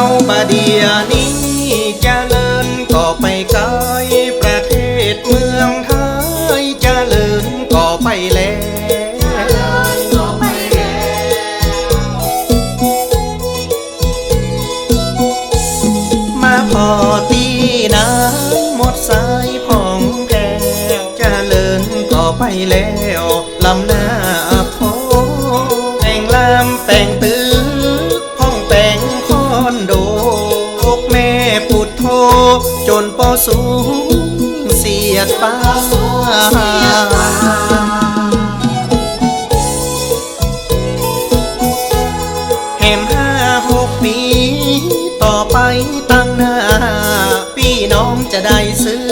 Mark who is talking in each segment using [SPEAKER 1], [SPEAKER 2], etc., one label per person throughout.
[SPEAKER 1] าบาเดียนี้จะเจริญก็ไปไกลประเทศเมืองไทยจะเจริญก็ไปแล้วมาพอตีน้ำหมดสายผ่องแผ้วเจริญก็ไปแล้วลำหน้า จนปอสูงเสียดป้าแหมห้าหกปี ต่อไปตั้งหน้า พี่น้องจะได้ซื้อ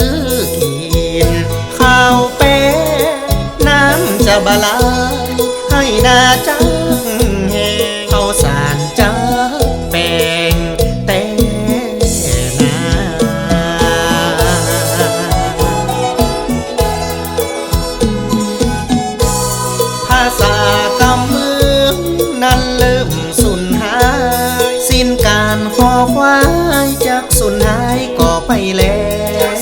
[SPEAKER 1] กิน ข้าวเป๊ะน้ำจะบาลาให้นาจังายจากสูญหายก็ไปแล้ว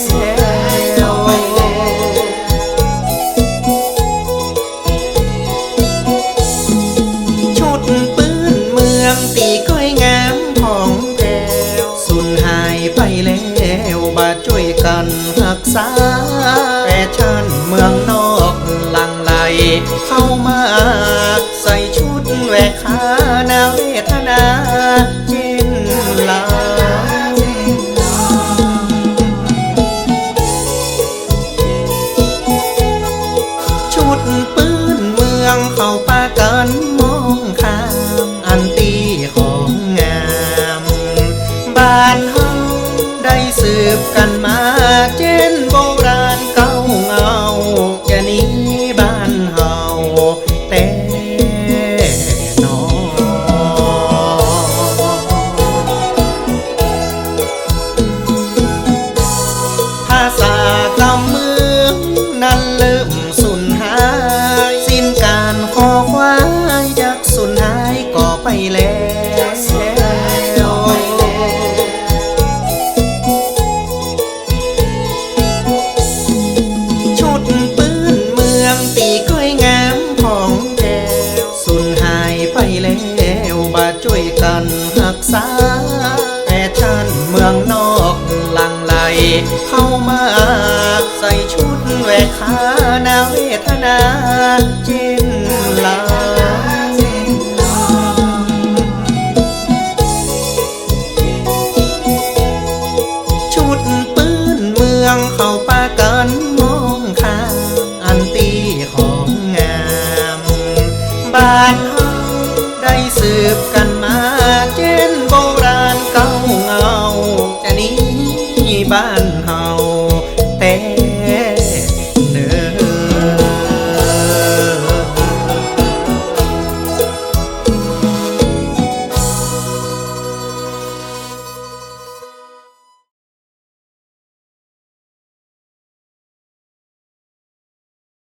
[SPEAKER 1] ชุดปืนเมืองตีก้อยงามของแก้วสูญหายไปแล้วบาช่วยกันรักษาแฟชั่นเมืองนอกหลังไหลเข้ามาใส่ชุดแหวกขานาเวทน บ้านเฮาได้สืบกันมาเจนโบราณ เข้ามา ใส่ชุดแหวกขานาเวทนาเจ